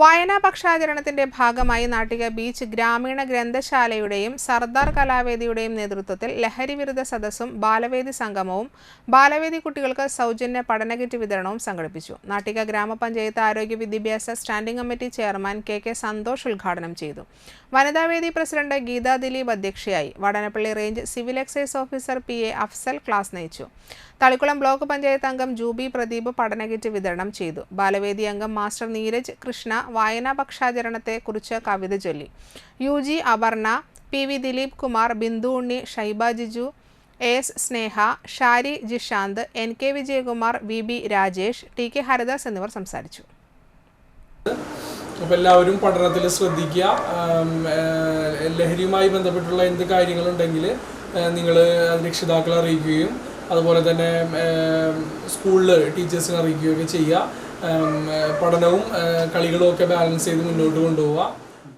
വായനാ പക്ഷാചരണത്തിന്റെ ഭാഗമായി നാട്ടിക ബീച്ച് ഗ്രാമീണ ഗ്രന്ഥശാലയുടെയും സർദാർ കലാവേദിയുടെയും നേതൃത്വത്തിൽ ലഹരി വിരുദ്ധ സദസ്സും ബാലവേദി സംഗമവും ബാലവേദി കുട്ടികൾക്ക് സൗജന്യ പഠന കിറ്റ് വിതരണവും സംഘടിപ്പിച്ചു. നാട്ടിക ഗ്രാമപഞ്ചായത്ത് ആരോഗ്യ വിദ്യാഭ്യാസ standing committee chairman K K Santhosh ഉദ്ഘാടനം ചെയ്തു. വനിതാവേദി പ്രസിഡന്റ് ഗീതാ ദിലീപ് അധ്യക്ഷയായി. Vadanappally range civil excise officer P A Afsal class നയിച്ചു. തളിക്കുളം ബ്ലോക്ക് പഞ്ചായത്ത് അംഗം ജൂബി പ്രദീപ് പഠന കിറ്റ് വിതരണം ചെയ്തു. ബാലവേദി അംഗം മാസ്റ്റർ നീരജ് കൃഷ്ണ വായനാ പക്ഷാചരണത്തെ കുറിച്ച് കവിത ചൊല്ലി. U G Aparna P V Dileep Kumar Bindu Unni Shaiba Jiju S Sneha Shari Jishanth N K Vijayakumar V B Rajesh T K Haridas എന്നിവർ സംസാരിച്ചു. അപ്പോൾ എല്ലാവരും പഠനത്തിൽ ശ്രദ്ധിക്കുക. ലഹരിയുമായി ബന്ധപ്പെട്ടുള്ള എന്ത് കാര്യങ്ങളുണ്ടെങ്കിൽ നിങ്ങൾ രക്ഷിതാക്കളെ അറിയിക്കുകയും അതുപോലെ തന്നെ സ്കൂളിൽ ടീച്ചേഴ്സിനെ അറിയിക്കുകയൊക്കെ ചെയ്യുക. പഠനവും കളികളും ഒക്കെ ബാലൻസ് ചെയ്ത് മുന്നോട്ട് കൊണ്ടുപോവുക